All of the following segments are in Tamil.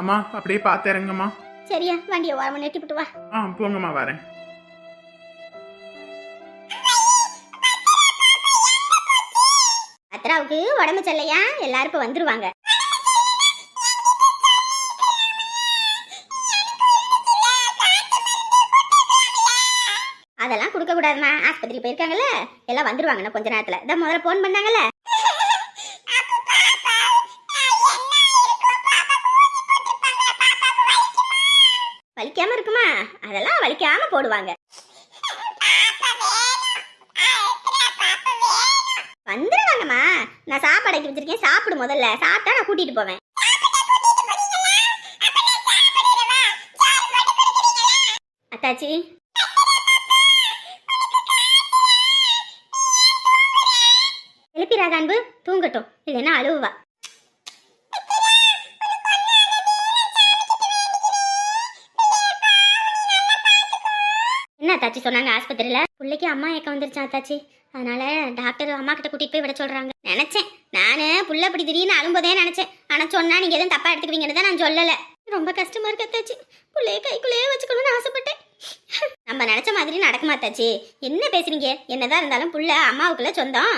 அம்மா அப்படியே பார்த்து இறங்கம்மா. சரியா வண்டியை ஓரமா நிறுத்தி விட்டு வா. ஆ போங்கம்மா வரேன். அத்ராவுக்கு உடம்பு சரியில்லையா? எல்லாரும் இப்ப வந்துருவாங்க. அதெல்லாம் கொடுக்க கூடாதுமா ஆஸ்பத்திரி போயிருக்காங்கல்ல? எல்லாம் வந்துருவாங்க இன்னும் கொஞ்ச நேரத்துல. இதான் முதல்ல போன் பண்ணாங்கல்ல? வைக்காம போடுவாங்க. வந்துருவாங்கம்மா. நான் சாப்பாடு ஆக்கி வச்சிருக்கேன். சாப்பிடு முதல்ல. சாப்பிட்டா நான் கூட்டிட்டு போவேன். அத்தாச்சி. எழுப்பிராத அன்பு? தூங்கட்டும். இல்லைன்னா அழுவா என்ன தாச்சி சொன்னாங்க ஆஸ்பத்திரியில? பிள்ளைக்கு அம்மா ஏக்கம் வந்துருச்சா அத்தாச்சி. அதனால டாக்டர் அம்மா கிட்ட கூட்டிட்டு போய் விட சொல்றாங்க. நினைச்சேன். நானு புள்ள அப்படி திடீர்னு அழும்போதே நினைச்சேன். ஆனா சொன்னா நீங்க எதுவும் தப்பா எடுத்துக்குவீங்கன்னு தான் நான் சொல்லல. ரொம்ப கஷ்டமா இருக்கு அத்தாச்சி. புள்ளைய கைக்குள்ளேயே வச்சுக்கணும்னு ஆசைப்பட்டேன். நம்ம நினைச்ச மாதிரி நடக்க மாத்தாச்சி என்ன பேசுறீங்க? என்னதான் இருந்தாலும் புள்ள அம்மாவுக்குள்ள சொந்தம்.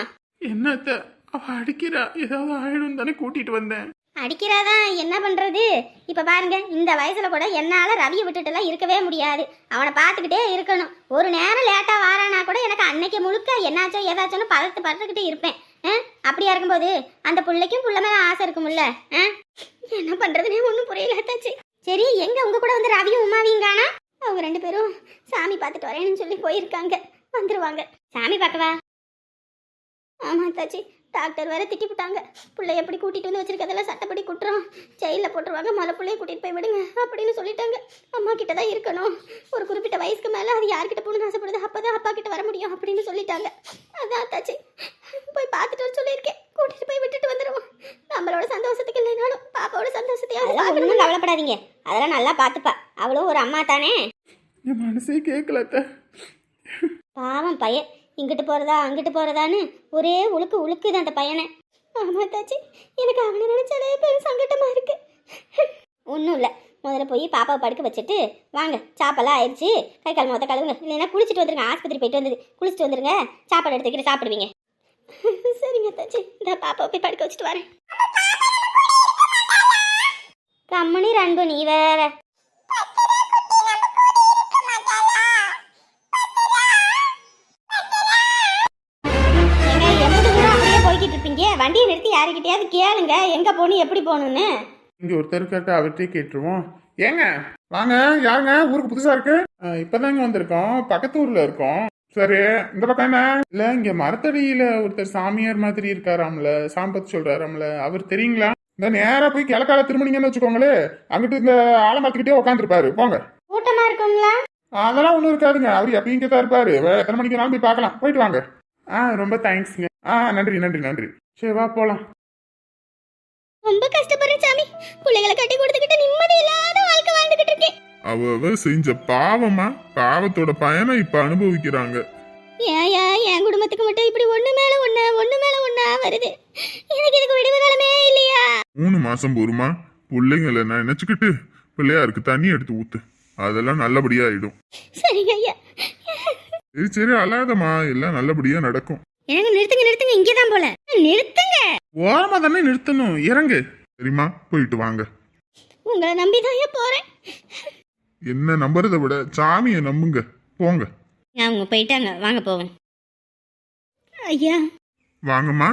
என்னத்த? அவ அடிக்கிறா. ஏதாவது ஆயிடும் தானே கூட்டிட்டு வந்தேன். அடிக்கிறாதான். என்ன பண்ணுறது இப்போ பாருங்க இந்த வயசில் கூட என்னால் ரவியை விட்டுட்டுலாம் இருக்கவே முடியாது. அவனை பார்த்துக்கிட்டே இருக்கணும். ஒரு நேரம் லேட்டாக வாரானா கூட எனக்கு அன்னைக்கு முழுக்க என்னாச்சோ ஏதாச்சோன்னு பதத்து பதத்துக்கிட்டே இருப்பேன். ஆ? அப்படியா இருக்கும்போது அந்த பிள்ளைக்கும் புள்ள மேலே ஆசை இருக்கும்ல ஆ? என்ன பண்ணுறதுனே ஒன்றும் புரியல தாச்சு சரி எங்கே உங்கள் கூட வந்து ரவியும் உமாவியும் காணா? அவங்க ரெண்டு பேரும் சாமி பார்த்துட்டு வரேன்னு சொல்லி போயிருக்காங்க. வந்துருவாங்க. சாமி பார்க்கவா? ஆமாம் தாச்சி. டாக்டர் வேற திட்டி விட்டாங்க பிள்ளை எப்படி கூட்டிட்டு வந்து வச்சிருக்கதெல்லாம் சட்டப்படி குற்றம். ஜெயிலில் போட்டுருவாங்க மலை பிள்ளைய கூட்டிட்டு போய் விடுங்க அப்படின்னு சொல்லிட்டாங்க. அம்மா கிட்ட தான் இருக்கணும். ஒரு குறிப்பிட்ட வயசுக்கு மேல அது யார்கிட்ட போகணும்னு ஆசைப்படுது அப்பதான் அப்பா கிட்ட வர முடியும் அப்படின்னு சொல்லிட்டாங்க. அதான் தாச்சி போய் பார்த்துட்டு வர சொல்லியிருக்கேன். கூட்டிட்டு போய் விட்டுட்டு வந்துடுவோம் நம்மளோட சந்தோஷத்துக்கு இல்லைனாலும் பாப்பாவோட சந்தோஷத்தையும் ஒன்றும் கவலைப்படாதீங்க. அதெல்லாம் நல்லா பார்த்துப்பா. அவளும் ஒரு அம்மா தானே. என் மனசே கேட்கல பாவம் பையன். இங்கிட்டு போகிறதா அங்கிட்டு போகிறதான்னு ஒரே உழுக்கு உழுக்குது அந்த பையனை. ஆமாம் தாச்சி எனக்கு அவனை நினைச்சாலே பெரும் சங்கட்டமாக இருக்கு. ஒன்றும் இல்லை. முதல்ல போய் பாப்பாவை படுக்க வச்சுட்டு வாங்க சாப்பாடெல்லாம் ஆயிடுச்சு. கை கால் மொத்த கழுவுங்க. இல்லைன்னா குளிச்சுட்டு வந்துருங்க. ஆஸ்பத்திரி போயிட்டு வந்து குளிச்சுட்டு வந்துருங்க. சாப்பாடு எடுத்துக்கிட்டு சாப்பிடுவீங்க. சரிங்க தாச்சி இந்த பாப்பாவை போய் படுக்க வச்சுட்டு வரேன். கம்மனி ரன்பு நீ வேற. வண்டியை நிறுத்தி யாருக்கிட்டயாவது கேளுங்க. எங்க போகணும் எப்படி போகணும்னு? இங்க ஒருத்தர் கேட்ட அவர்கிட்டயே கேட்டுருவோம். ஏங்க வாங்க யாருங்க? ஊருக்கு புதுசா இருக்கு? ஆ, இப்பதாங்க வந்திருக்கோம். பக்கத்து ஊர்ல இருக்கோம். சரி இந்த பக்கம் என்ன? இல்ல இங்க மரத்தடியில ஒருத்தர் சாமியார் மாதிரி இருக்காராம்ல. சாம்பத் சொல்றாராம்ல. அவர் தெரியுங்களா? இந்த நேரா போய் கிழக்கால திரும்பினீங்கன்னு வச்சுக்கோங்களே அங்கிட்டு இந்த ஆலமரத்துக்கிட்டே உட்காந்துருப்பாரு போங்க. கூட்டமா இருக்குங்களா? அதெல்லாம் ஒன்றும் இருக்காதுங்க. அவர் எப்பயும் இங்கே தான் இருப்பாரு. வே- எத்தனை மணிக்கு வேணாலும் போய் பார்க்கலாம். போயிட்டு வாங்க. ஆ ரொம்ப தேங்க்ஸ்ங்க ஆ நன்றி நன்றி நன்றி. சரி வா போலாம். ரொம்ப கஷ்டப்படுறேன் சாமி. பிள்ளைகளை கட்டி கொடுத்துக்கிட்டு நிம்மதி இல்லாத வாழ்க்கை வாழ்ந்துகிட்டு இருக்கேன். அவ அவ செஞ்ச பாவமா? பாவத்தோட பயனை இப்ப அனுபவிக்கிறாங்க. ஏயா என் குடும்பத்துக்கு மட்டும் இப்படி ஒண்ணு மேல ஒண்ணு ஒண்ணு மேல ஒண்ணா வருது? எனக்கு இதுக்கு விடுவு காலமே இல்லையா? மூணு மாசம் போருமா? பிள்ளைங்களை நினைச்சுக்கிட்டு பிள்ளையாருக்கு தண்ணி எடுத்து ஊத்து. அதெல்லாம் நல்லபடியா ஆயிடும் சரிங்க ஐயா. சரி சரி அழாதம்மா. எல்லாம் நல்லபடியா நடக்கும். எனக்கு நிறுத்துங்க நிறுத்துங்க இங்கே தான் போல. நிறுத்துங்க. ஓரமா தானே நிறுத்தணும். இறங்கு. சரிம்மா போயிட்டு வாங்க. உங்களை நம்பி தான் போறேன்? என்ன நம்புறதை விட சாமியை நம்புங்க. போங்க. அவங்க போயிட்டாங்க? வாங்க போவோம். ஐயா. வாங்கம்மா.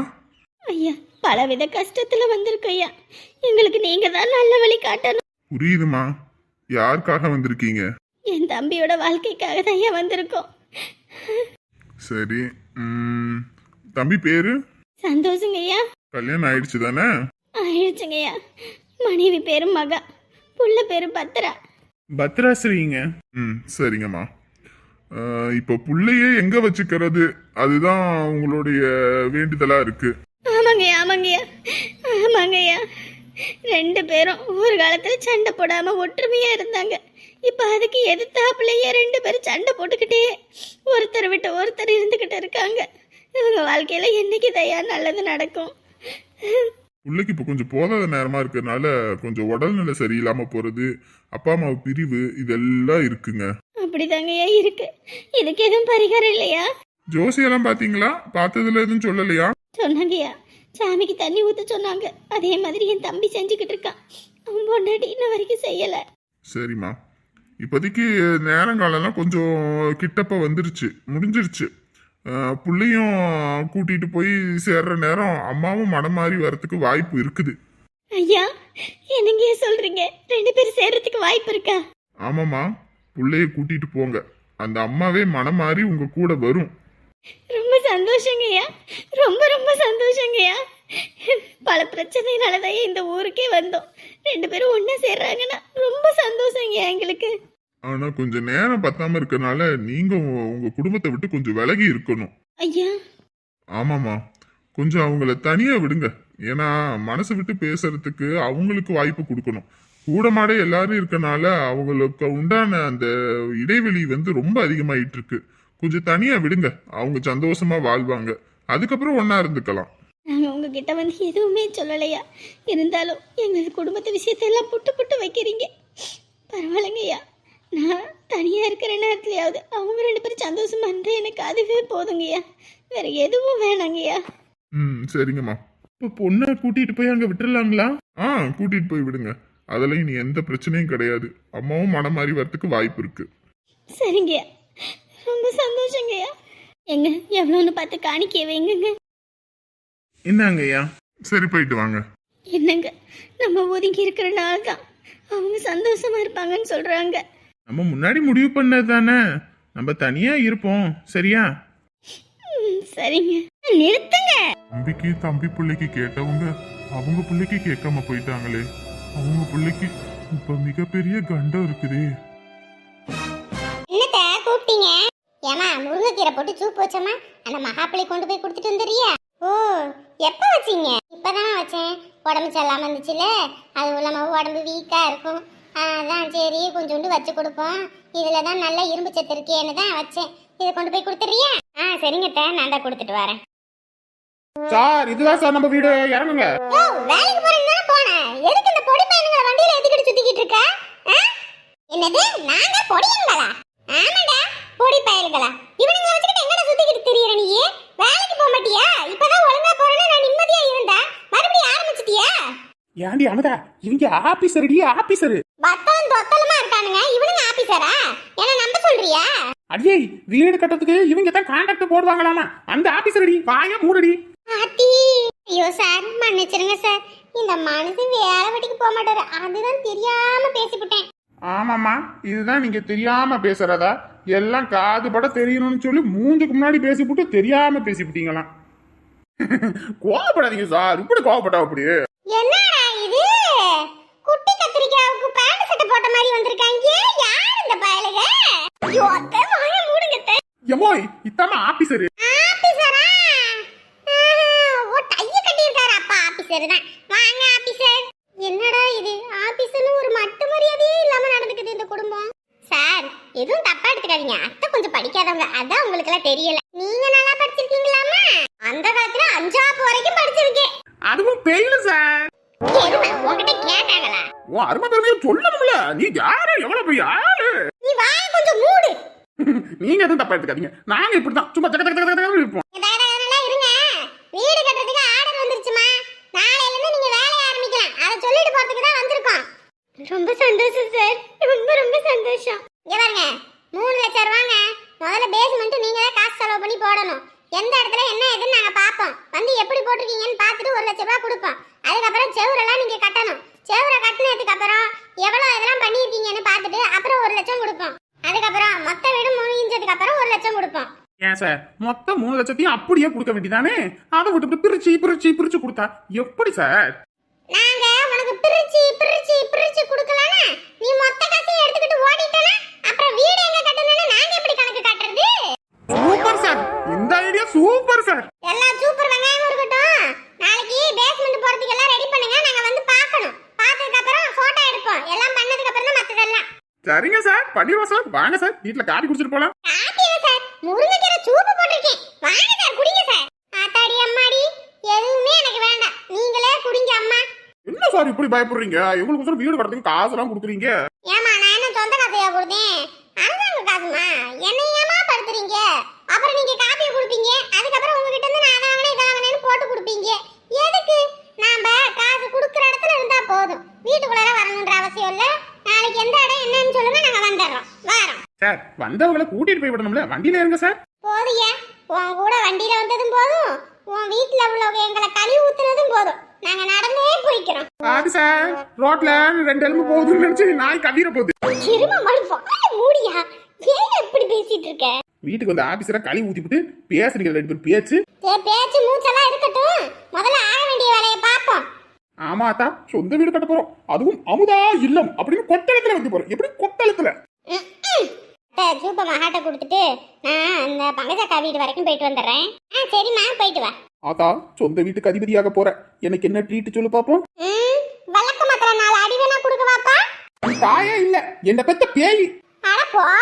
ஐயா பலவித கஷ்டத்துல வந்திருக்கு ஐயா. எங்களுக்கு நீங்க தான் நல்ல வழி காட்டணும். புரியுதுமா யாருக்காக வந்திருக்கீங்க? என் தம்பியோட வாழ்க்கைக்காக தான் ஐயா வந்திருக்கோம். சரி. தம்பி பேரு? சந்தோஷங்க ஐயா கல்யாணம் ஆயிடுச்சு தானே? ஆயிடுச்சுங்க ஐயா மனைவி பேரும் மகா. புள்ள பேரு பத்ரா. பத்ராஸ்ரீங்க ம் சரிங்கம்மா. இப்போ புள்ளையே எங்க வச்சுக்கிறது? அதுதான் உங்களுடைய வேண்டுதலா இருக்கு. ஆமாங்கய்யா ஆமாங்கய்யா. ஆமாங்கய்யா. ரெண்டு பேரும் ஒரு காலத்துல சண்டை போடாம ஒற்றுமையா இருந்தாங்க. இப்ப அதுக்கு எதிர்த்தாப்புலயே ரெண்டு பேரும் சண்டை போட்டுக்கிட்டே ஒருத்தர் விட்டு ஒருத்தர் இருந்துகிட்டு இருக்காங்க. இவங்க வாழ்க்கையில என்னைக்கு தயா நல்லது நடக்கும்? பிள்ளைக்கு இப்போ கொஞ்சம் போதாத நேரமா இருக்கிறதுனால கொஞ்சம் உடல்நிலை சரியில்லாம போறது அப்பா அம்மா பிரிவு இதெல்லாம் இருக்குங்க. அப்படிதாங்கய்யா இருக்கு. இதுக்கு எதுவும் பரிகாரம் இல்லையா? ஜோசியெல்லாம் பாத்தீங்களா? பார்த்ததுல எதுவும் சொல்லலையா? சொன்னாங்கய்யா சாமிக்கு தண்ணி ஊத்த சொன்னாங்க. அதே மாதிரி என் தம்பி செஞ்சுக்கிட்டு இருக்கான். அவன் பொண்டாட்டி இன்ன வரைக்கும் செய்யல. சரிம்மா. இப்போதைக்கு நேரங்காலம்லாம் கொஞ்சம் கிட்டப்ப வந்துருச்சு முடிஞ்சிருச்சு. புள்ளையும் கூட்டிட்டு போய் சேர்ற நேரம் அம்மாவும் மனம் மாறி வரத்துக்கு வாய்ப்பு இருக்குது. ஐயா என்னங்க சொல்றீங்க? ரெண்டு பேரும் சேர்றதுக்கு வாய்ப்பு இருக்கா? ஆமாம்மா புள்ளைய கூட்டிட்டு போங்க. அந்த அம்மாவே மனம் மாறி உங்க கூட வரும். ரொம்ப சந்தோஷங்கய்யா ரொம்ப ரொம்ப சந்தோஷங்கய்யா பல பிரச்சனைனால தான் இந்த ஊருக்கே வந்தோம். ரெண்டு பேரும் ஒண்ணா சேர்றாங்கன்னா ரொம்ப சந்தோஷங்கய்யா எங்களுக்கு. ஆனா கொஞ்சம் நேரம் பத்தாம இருக்கறனால நீங்க உங்க- குடும்பத்தை விட்டு கொஞ்சம் விலகி இருக்கணும். ஐயா. ஆமாம்மா. கொஞ்சம் அவங்கள தனியா விடுங்க. ஏன்னா மனசு விட்டு பேசுறதுக்கு அவங்களுக்கு வாய்ப்பு கொடுக்கணும். கூடமாட எல்லாரும் இருக்கனால அவங்களுக்கு உண்டான அந்த இடைவெளி வந்து ரொம்ப அதிகமாயிட்டு இருக்கு கொஞ்சம் தனியா விடுங்க. அவங்க சந்தோஷமா வாழ்வாங்க. அதுக்கப்புறம் ஒண்ணா இருந்துக்கலாம். நாங்க உங்ககிட்ட வந்து எதுவுமே சொல்லலையா? இருந்தாலும் எங்கள் குடும்பத்து விஷயத்தையெல்லாம் புட்டு புட்டு வைக்கிறீங்க. பரவாயில்லைங்கய்யா. நான் தனியா இருக்கிற நேரத்துலயாவது அவங்க ரெண்டு பேரும் சந்தோஷமா இருந்தா எனக்கு அதுவே போதுங்கய்யா. வேற எதுவும் வேணாங்கய்யா. ம் சரிங்கம்மா. இப்போ பொண்ணை கூட்டிட்டு போய் அங்க விட்டுறலாங்களா? ஆ கூட்டிட்டு போய் விடுங்க. அதுல இனி எந்த பிரச்சனையும் கிடையாது. அம்மாவும் மனம் மாறி வரத்துக்கு வாய்ப்பு இருக்கு. சரிங்கய்யா. ரொம்ப சந்தோஷங்கய்யா. எங்க எவ்வளோன்னு பார்த்து காணிக்க வைங்கங்க. என்னங்க ஐயா சரி போயிட்டு வாங்க. என்னங்க நம்ம ஒதுங்கி இருக்கிறனால தான் அவங்க சந்தோஷமா இருப்பாங்கன்னு சொல்றாங்க. நம்ம முன்னாடி முடிவு பண்ணது தானே? நம்ம தனியா இருப்போம் சரியா? சரிங்க. நிறுத்துங்க. தம்பிக்கு தம்பி பிள்ளைக்கு கேட்டவங்க அவங்க பிள்ளைக்கு கேட்காம போயிட்டாங்களே. அவங்க பிள்ளைக்கு இப்ப மிகப்பெரிய கண்டம் இருக்குதே. என்னத்த கூப்பிட்டீங்க? ஏமா முருங்கைக்கீரை போட்டு சூப் வச்சோமா? அந்த மகாப்பிளை கொண்டு போய் கொடுத்துட்டு வந்துறியா ஓ எப்போ வச்சீங்க? இப்பதான் வச்சேன். உடம்பு சரியில்லாம இருந்துச்சுல? அதுவும் இல்லாம உடம்பு வீக்கா இருக்கும். அதான் சரி கொஞ்சோண்டு வச்சு கொடுப்போம் இதுல தான் நல்ல இரும்பு சத்து இருக்கேன்னு தான் வச்சேன். இதை கொண்டு போய் கொடுத்துறியா ஆ சரிங்க அத்தை, நான் தான் கொடுத்துட்டு வரேன். சார் இதுதான் சார் நம்ம வீடு. இறங்குங்க. ஓ வேலைக்கு போறேன்னு தானே போனேன். எதுக்கு இந்த பொடி பையனுங்களை வண்டியில ஏத்திக்கிட்டு சுத்திக்கிட்டு இருக்க? ஆ? என்னது நாங்க பொடியங்களா? ஆமாடா பொடி பயல்களா இவனுங்களை வச்சுக்கிட்டு எங்கடா சுத்திக்கிட்டு திரியற நீ? வேலைக்கு போக மாட்டியா? இப்பதான் ஒழுங்கா போறேன்னு நான் நிம்மதியா இருந்தேன். மறுபடியும் ஆரம்பிச்சிட்டியா? ஏண்டி அமுதா இவங்க ஆபீசர் டி ஆபீசர் ஆபீசரா என்ன நம்ப சொல்றியா? அடியே வீடு கட்டுறதுக்கு இவங்க தான் கான்ட்ராக்ட் போடுவாங்களாமா? அந்த ஆபீசர் அடி வாய மூடடி. ஆத்தி ஐயோ சார் மன்னிச்சிருங்க சார். இந்த மனுஷன் வேலை வெட்டிக்கு போக மாட்டாரு. அதுதான் தெரியாம பேசிவிட்டேன் ஆமாம்மா இதுதான் நீங்க தெரியாம பேசுறதா? எல்லாம் காது பட தெரியணும்னு சொல்லி மூஞ்சுக்கு முன்னாடி பேசிவிட்டு தெரியாம பேசிவிட்டீங்களாம் கோவப்படாதீங்க சார் இப்படி கோவப்பட்டா அப்படி? என்னடா இது? குட்டி கத்திரிக்காவுக்கு பேண்ட் சட்டை போட்ட மாதிரி வந்திருக்காங்க. யார் இந்த பயலுக? ஐயோ அத்தை வாய மூடுங்க அத்தை. எமோய் இத்தாம ஆபீசர் ஆபீசரா ஓ டைய கட்டி இருக்காரு அப்பா ஆபீசர் தான். வாங்க ஆபீசர் என்னடா இது? ஆபீசர்னு ஒரு மட்டு மரியாதையே இல்லாம நடந்துக்குது இந்த குடும்பம். சார் எதுவும் தப்பா எடுத்துக்காதீங்க. அத்தை கொஞ்சம் படிக்காதவங்க. அதான் உங்களுக்கு எல்லாம் தெரியல. நீங்க நல்லா படிச்சிருக்கீங்களாமா அந்த காலத்துல அஞ்சாப்பு வரைக்கும் படிச்சிருக்கேன். அதுவும் பெயிலு சார் உன் அருமை பெருமையும் சொல்லணும்ல. நீ யாரு? எவ்வளவு பெரிய ஆளு? நீ வாய கொஞ்சம் மூடு. நீங்க எதுவும் தப்பா எடுத்துக்காதீங்க. நாங்க இப்படிதான் சும்மா தக்க தக்க தக்க இருப்போம். இருங்க. வீடு கட்டுறதுக்கு ஆர்டர் வந்துருச்சுமா. நாளையில இருந்து நீங்க வேலைய ஆரம்பிக்கலாம். அதை சொல்லிட்டு போறதுக்கு தான் வந்திருக்கோம். ரொம்ப சந்தோஷம் சார் ரொம்ப ரொம்ப சந்தோஷம். இங்க பாருங்க. மூணு லட்சம் ரூபாங்க. முதல்ல பேஸ்மெண்ட் நீங்க தான் காசு செலவு பண்ணி போடணும். எந்த இடத்துல என்ன ஏதுன்னு நாங்க பார்ப்போம். வந்து எப்படி போட்டிருக்கீங்கன்னு பார்த்துட்டு ஒரு லட்சம் ரூபாய் கொடுப்போம். அதுக்கப்புறம் செவுரெல்லாம் நீங்க கட்டணும். செவுரை கட்டினதுக்கு அப்புறம் எவ்வளவு இதெல்லாம் பண்ணியிருக்கீங்கன்னு பார்த்துட்டு அப்புறம் ஒரு லட்சம் கொடுப்போம். அதுக்கப்புறம் மொத்த வீடு முடிஞ்சதுக்கு அப்புறம் ஒரு லட்சம் கொடுப்போம். ஏன் சார்? மொத்தம் மூணு லட்சத்தையும் அப்படியே கொடுக்க வேண்டியதானே? அதை விட்டு பிரிச்சு பிரிச்சு பிரிச்சு கொடுத்தா எப்படி சார்? நாங்க உனக்கு பிரிச்சு பிரிச்சு பிரிச்சு கொடுக்கலனா நீ மொத்த காசையும் எடுத்துக்கிட்டு ஓடிட்டனா அப்புறம் வீடு எங்க கட்டணும்னு நாங்க எப்படி கணக்கு காட்டுறது? Super sir. இந்த ஐடியா சூப்பர் சார். எல்லாம் சூப்பர் வெங்காயம் இருக்கட்டும். நாளைக்கு பேஸ்மெண்ட் போறதுக்கு எல்லாம் ரெடி பண்ணுங்க நாங்க வந்து பார்க்கணும் பார்த்ததுக்கு அப்புறம் போட்டோ எடுப்போம் எல்லாம் பண்ணதுக்கு அப்புறம் தான் மத்ததெல்லாம் சரிங்க சார். பண்ணிடுவோம் சார் வாங்க சார். வீட்டுல காபி குடிச்சிட்டு போலாம். காப்பியா சார்? முருங்கைக்கீரை சூப்பு போட்டிருக்கேன். வாங்க சார் குடிங்க சார். ஆத்தாடி அம்மாடி எதுவுமே எனக்கு வேண்டாம். நீங்களே குடிங்க சார் இப்படி பயப்படுறீங்க? இவங்களுக்கு வீடு கடத்துக்கு காசெல்லாம் கொடுக்குறீங்க ஏமா நான் என்ன சொந்த காசையா கொடுத்தேன் அரசாங்க காசுமா என்னை ஏமா படுத்துறீங்க அப்புறம் நீங்க காப்பியை கொடுப்பீங்க அதுக்கப்புறம் உங்ககிட்ட இருந்து நான் அதை வாங்கினேன் இதை வாங்கினேன்னு போட்டு கொடுப்பீங்க எதுக்கு நாம காசு கொடுக்குற இடத்துல இருந்தா போதும் வீட்டுக்குள்ளார வரணுன்ற அவசியம் இல்ல நாளைக்கு எந்த இடம் என்னன்னு சொல்லுங்க நாங்க வந்துடுறோம் வாரோம் சார் வந்தவங்களை கூட்டிட்டு போய் விடணும்ல? வண்டியில இருங்க சார். போதுயா உன் கூட வண்டியில வந்ததும் போதும். உன் வீட்டுல உள்ளவங்க எங்களை கழுவி ஊத்துனதும் போதும். நாங்க நடந்தே போய்க்கிறோம். அது சார் ரோட்ல ரெண்டு எலும்பு போகுதுன்னு நினைச்சு நாய் கவிர போகுது. சிறும மறு வாய மூடியா? ஏன் இப்படி பேசிட்டு இருக்க? வீட்டுக்கு வந்து ஆபீசரை கழுவி ஊத்திவிட்டு பேசுறீங்க ரெண்டு பேரும் பேச்சு. ஏ பேச்சு மூச்செல்லாம் இருக்கட்டும். முதல்ல ஆக வேண்டிய வேலையை பார்ப்போம். ஆமாத்தா சொந்த வீடு கட்ட போறோம். அதுவும் அமுதா இல்லம் அப்படின்னு கொட்டளத்துல வைக்க போறோம். எப்படி கொட்டளத்துல? சூப்பர் மகாட்ட கொடுத்துட்டு நான் இந்த பங்கஜக்கா வீடு வரைக்கும் போயிட்டு வந்துடுறேன். ஆ சரிம்மா போயிட்டு வா. ஆத்தா சொந்த வீட்டுக்கு அதிபதியாக போற. எனக்கு என்ன ட்ரீட் சொல்லு பாப்போம்? வழக்க மாத்திர நாலு அடி வேணா கொடுக்க வாப்பா. தாயே இல்ல என்ன பெத்த பேய். அட போடா.